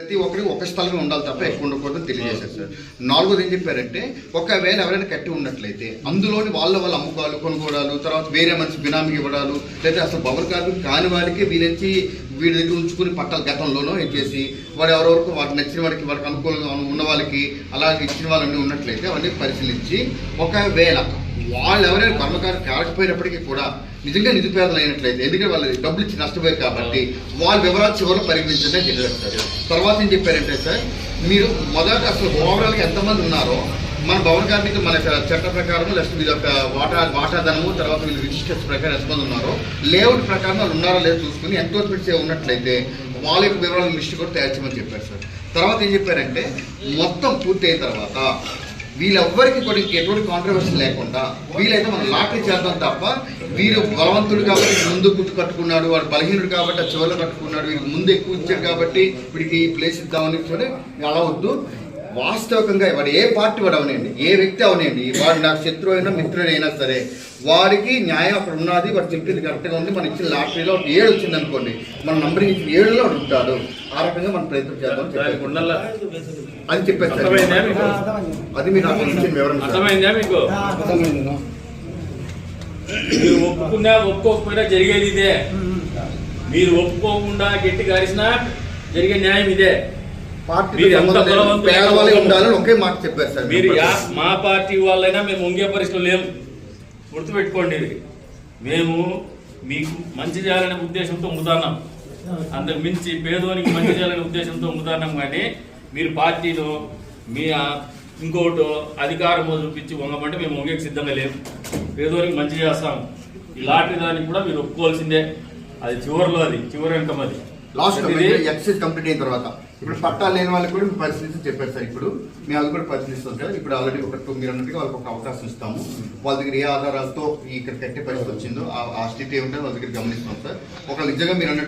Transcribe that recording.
ప్రతి ఒక్కరికి ఒక స్థలంలో ఉండాలి తప్ప ఎక్కువ ఉండకూడదని తెలియజేశారు సార్. నాలుగోది ఏం చెప్పారంటే ఒకవేళ ఎవరైనా కట్టి ఉన్నట్లయితే అందులోని వాళ్ళ వాళ్ళ అమ్ముకోవాలి కొనుక్కోవడాలు తర్వాత వేరే మనిషి బినామీకి ఇవ్వడాలు లేదా అసలు బబుల్ కాదు కాని వారికి వీళ్ళకి వీడి దగ్గర ఉంచుకుని పట్టాలి గతంలోనో ఏం చేసి వాడు ఎవరెవరికి వాడికి నచ్చిన వాడికి వాడికి అనుకూలంగా ఉన్న వాళ్ళకి అలాగే ఇచ్చిన వాళ్ళని ఉన్నట్లయితే అవన్నీ పరిశీలించి ఒకవేళ వాళ్ళు ఎవరైనా కర్మకారు కాకపోయినప్పటికీ కూడా నిజంగా నిరుపేదలైనట్లయితే ఎందుకంటే వాళ్ళు డబ్బులు ఇచ్చి నష్టపోయారు కాబట్టి వాళ్ళ వివరాలు చివరిలో పరిగణించడం జరిగిస్తారు సార్ తర్వాత ఏం చెప్పారంటే సార్ మీరు మొదట అసలు ఓవరాల్గా ఎంతమంది ఉన్నారో మన భవన కార్మికులు మన చట్ట ప్రకారం లేకపోతే వీళ్ళ యొక్క వాటా వాటాధనము తర్వాత వీళ్ళు రిజిస్టర్స్ ప్రకారం ఎంతమంది ఉన్నారో లేఅవుట్ ప్రకారం వాళ్ళు ఉన్నారో లేదో చూసుకుని ఎంక్రోచ్మెంట్స్ ఉన్నట్లయితే వాళ్ళ యొక్క వివరాల లిస్ట్ కూడా తయారు చేయమని చెప్పారు సార్. తర్వాత ఏం చెప్పారంటే మొత్తం పూర్తి అయిన తర్వాత వీళ్ళెవ్వరికి కూడా ఇంక ఎటువంటి కాంట్రవర్సీ లేకుండా వీలైతే మనం లాటరీ చేద్దాం తప్ప వీరు బలవంతుడు కాబట్టి ముందు గుర్తు కట్టుకున్నాడు వాడు బలహీనుడు కాబట్టి ఆ చివరిలో కట్టుకున్నాడు వీరికి ముందు ఎక్కువ ఇచ్చాడు కాబట్టి వీడికి ఈ ప్లేస్ ఇద్దామని చూడే అలా వద్దు. వాస్తవికంగా వాడు ఏ పార్టీ వాడు అవనండి ఏ వ్యక్తి అవనండి వాడు నాకు శత్రువు అయినా మిత్రుడైనా సరే వాడికి న్యాయం అక్కడ ఉన్నది వాడు చెప్పింది కరెక్ట్గా ఉంది. మన ఇచ్చిన లాటరీలో ఒక ఏడు వచ్చింది అనుకోండి మన నంబరింగ్ ఇచ్చిన ఏడులో ఉంటాడు. ఆ రకంగా మనం ప్రయత్నం చేద్దాం అని. ఉండాలా? అది సార్. మీరు నాకు ఇచ్చిన వివరణ ఒప్పుకున్నా ఒప్పుకోకపోయినా జరిగేది ఇదే. మీరు ఒప్పుకోకుండా గట్టిగా అరిసినా జరిగే న్యాయం ఇదే. పార్టీ మీరు ఎంత సంబంధం లేదు. బలవంతులు పేదవాళ్ళే ఉండాలని ఒకే మాట చెప్పారు సార్. మీరు యా- మా పార్టీ వాళ్ళైనా మేము ఉంగే పరిస్థితులు లేము. గుర్తుపెట్టుకోండి ఇది. మేము మీకు మంచి చేయాలనే ఉద్దేశంతో ఉంగుతున్నాం అంతకు మించి పేదోనికి మంచి చేయాలనే ఉద్దేశంతో ఉంగుతున్నాం కానీ మీరు పార్టీలో మీ ఇంకోటి అధికారం చూపించి వంగమంటే మేము వంగేకి సిద్ధంగా లేము. పేదోనికి మంచి చేస్తాం. ఈ లాటరీ దానికి కూడా మీరు ఒప్పుకోవాల్సిందే. అది చివరిలో అది. చివరి అంకం అది. లాస్ట్ ఎక్సైజ్ కంప్లీట్ అయిన తర్వాత. ఇప్పుడు పట్టాలు లేని వాళ్ళకి కూడా మేము పరిశీలించి చెప్పారు సార్ ఇప్పుడు. మేము అది కూడా పరిశీలిస్తాం సార్ ఇప్పుడు ఆల్రెడీ ఒక టూ మీరు అన్నట్టుగా వాళ్ళకి ఒక అవకాశం ఇస్తాము. వాళ్ళ దగ్గర ఏ ఆధారాలతో ఇక్కడ కట్టే పరిస్థితి వచ్చిందో ఆ- స్థితి ఏమిటో వాళ్ళ దగ్గర గమనిస్తాం సార్. ఒక నిజంగా మీరు అన్నట్టు